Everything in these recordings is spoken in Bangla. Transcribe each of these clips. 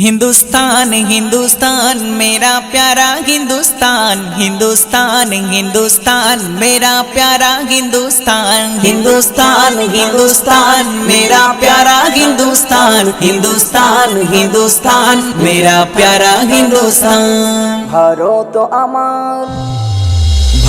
हिंदुस्तान हिंदुस्तान, मेरा प्यारा हिंदुस्तान हिंदुस्तान हिंदुस्तान, मेरा प्यारा हिंदुस्तान हिंदुस्तान हिंदुस्तान, मेरा प्यारा हिंदुस्तान हिंदुस्तान हिंदुस्तान, मेरा प्यारा हिंदुस्तान। भारत तो अमर।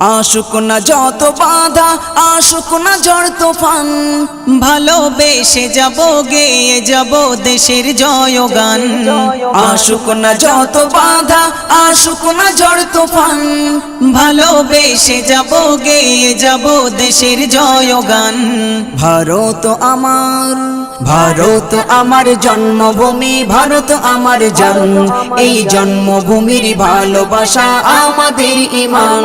আশুক না যত বাধা, আশুক না ঝড় তুফান। ভালোবেসে যাব, গেয়ে যাব দেশের জয়গান। আশুক না যত বাধা, আশুক না ঝড় তুফান। ভালোবেসে যাব, গেয়ে যাব দেশের জয়গান। ভারত আমার ভারত আমার জন্মভূমি, ভারত আমার জন্ম এই জন্মভূমির ভালোবাসা আমাদের ইমান।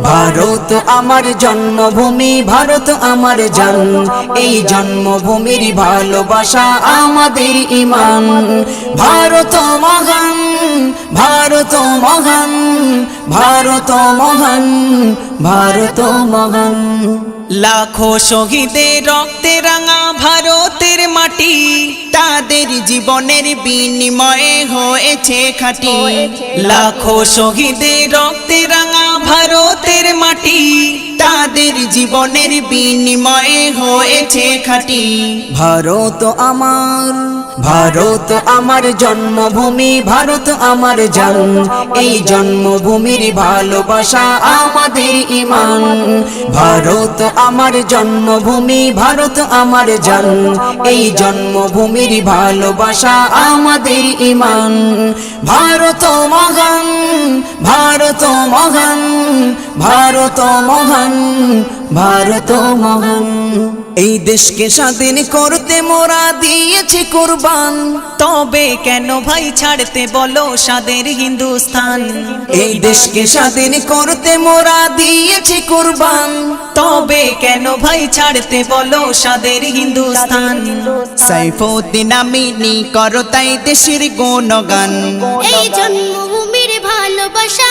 ভারত আমার জন্মভূমি, ভারত আমার জান। এই জন্মভূমির ভালোবাসা আমাদের ইমান। ভারত মহান ভারত মহান ভারত মহান ভারত মহান। লাখো শহীদের রক্তে রাঙা ভারতের মাটি, তাদের জীবনের বিনিময়ে হয়েছে খাটি। লাখো শহীদের রক্তে রাঙা ভারতের মাটি। তাদের জীবনের বিনিময়ে হয়েছে খাটি। ভারত আমার ভারত আমার জন্মভূমি, ভারত আমার জান। এই জন্মভূমির ভালোবাসা আমাদের ইমান। ভারত আমার জন্মভূমি, ভারত আমার জান। এই জন্মভূমির ভালোবাসা আমাদের ইমান। ভারত মহান ভারত মহান ভারত মহান। ভারত মহান। এই দেশকে স্বাধীন করতে মোরা দিয়েছি কোরবান। তবে কেন ভাই ছাড়তে বলো সাদের হিন্দুস্তান এই দেশকে স্বাধীন করতে মোরা দিয়েছি কোরবান। তবে কেন ভাই ছাড়তে বলো সাদের হিন্দুস্তান সাইফুদ্দিন আমিনি করো তাই দেশের গুণগান। এই জন্মভূমির ভালোবাসা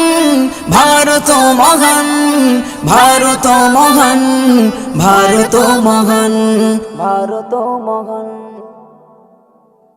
ভারত মহান ভারত মহান ভারত মহান ভারত মহান।